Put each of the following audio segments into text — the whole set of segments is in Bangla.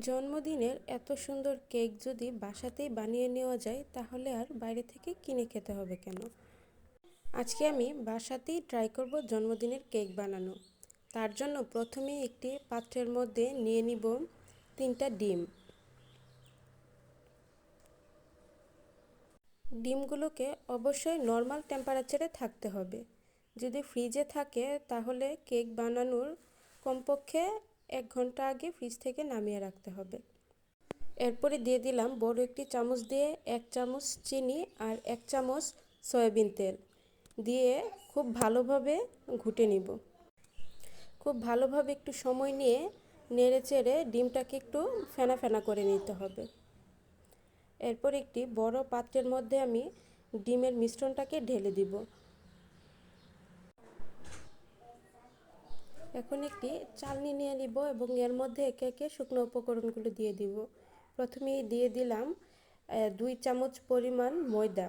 জন্মদিনের এত সুন্দর কেক যদি বাসাতেই বানিয়ে নেওয়া যায়, তাহলে আর বাইরে থেকে কিনে খেতে হবে কেন? আজকে আমি বাসাতেই ট্রাই করব জন্মদিনের কেক বানানো। তার জন্য প্রথমে একটি পাত্রের মধ্যে নিয়ে নিব তিনটা ডিম। ডিমগুলোকে অবশ্যই নর্মাল টেম্পারেচারে থাকতে হবে। যদি ফ্রিজে থাকে, তাহলে কেক বানানোর কমপক্ষে এক ঘণ্টা আগে ফ্রিজ থেকে নামিয়ে রাখতে হবে। এরপরে দিয়ে দিলাম বড় একটি চামচ দিয়ে এক চামচ চিনি আর এক চামচ সয়াবিন তেল। দিয়ে খুব ভালোভাবে ঘুটে নিব। খুব ভালোভাবে একটু সময় নিয়ে নেড়ে চেড়ে ডিমটাকে একটু ফেনা ফেনা করে নিতে হবে। এরপর একটি বড় পাত্রের মধ্যে আমি ডিমের মিশ্রণটাকে ঢেলে দিব। এখন একটি চালনি নিয়ে নিব এবং এর মধ্যে একে একে শুকনো উপকরণগুলো দিয়ে দিব। প্রথমে দিয়ে দিলাম দুই চামচ পরিমাণ ময়দা।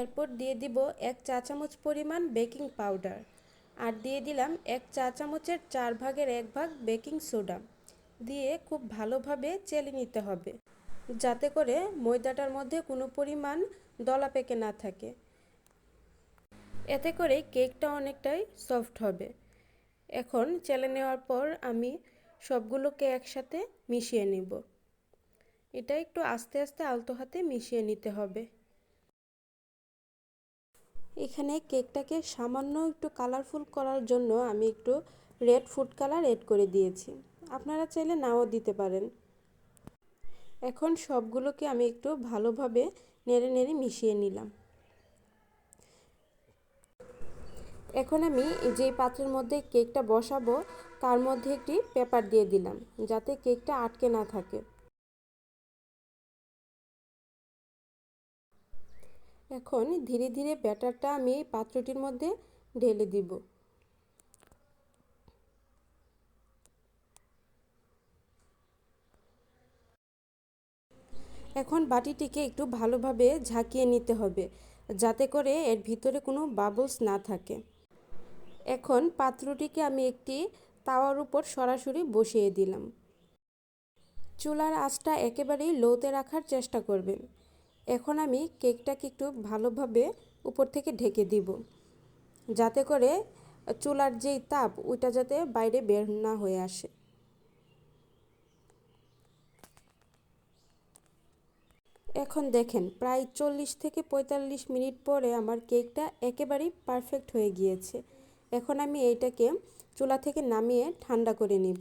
এরপর দিয়ে দিব এক চা চামচ পরিমাণ বেকিং পাউডার। আর দিয়ে দিলাম এক চা চামচের চার ভাগের এক ভাগ বেকিং সোডা। দিয়ে খুব ভালোভাবে চেলে নিতে হবে, যাতে করে ময়দাটার মধ্যে কোনো পরিমাণ দলা পেকে না থাকে। এতে করে কেকটা অনেকটাই সফট হবে। এখন চেলে নেওয়ার পর আমি সবগুলোকে একসাথে মিশিয়ে নিব। এটা একটু আস্তে আস্তে আলতো হাতে মিশিয়ে নিতে হবে। এখানে কেকটাকে সামান্য একটু কালারফুল করার জন্য আমি একটু রেড ফুড কালার এড করে দিয়েছি। আপনারা চাইলে নাও দিতে পারেন। এখন সবগুলোকে আমি একটু ভালোভাবে নেড়ে নেড়ে মিশিয়ে নিলাম। এখন আমি যেই পাত্রের মধ্যে কেকটা বসাবো, তার মধ্যে একটি পেপার দিয়ে দিলাম, যাতে কেকটা আটকে না থাকে। এখন ধীরে ধীরে ব্যাটারটা আমি এই পাত্রটির মধ্যে ঢেলে দিব। এখন বাটিটিকে একটু ভালোভাবে ঝাঁকিয়ে নিতে হবে, যাতে করে এর ভিতরে কোনো বাবলস না থাকে। এখন পাত্রটিকে আমি একটি তাওয়ার উপর সরাসরি বসিয়ে দিলাম। চুলার আঁচটা একেবারেই লোতে রাখার চেষ্টা করবেন। এখন আমি কেকটাকে একটু ভালোভাবে উপর থেকে ঢেকে দিব, যাতে করে চুলার যেই তাপ, ওইটা যাতে বাইরে বের না হয়ে আসে। এখন দেখেন, প্রায় চল্লিশ থেকে পঁয়তাল্লিশ মিনিট পরে আমার কেকটা একেবারেই পারফেক্ট হয়ে গিয়েছে। এখন আমি এইটাকে চুলা থেকে নামিয়ে ঠান্ডা করে নিব।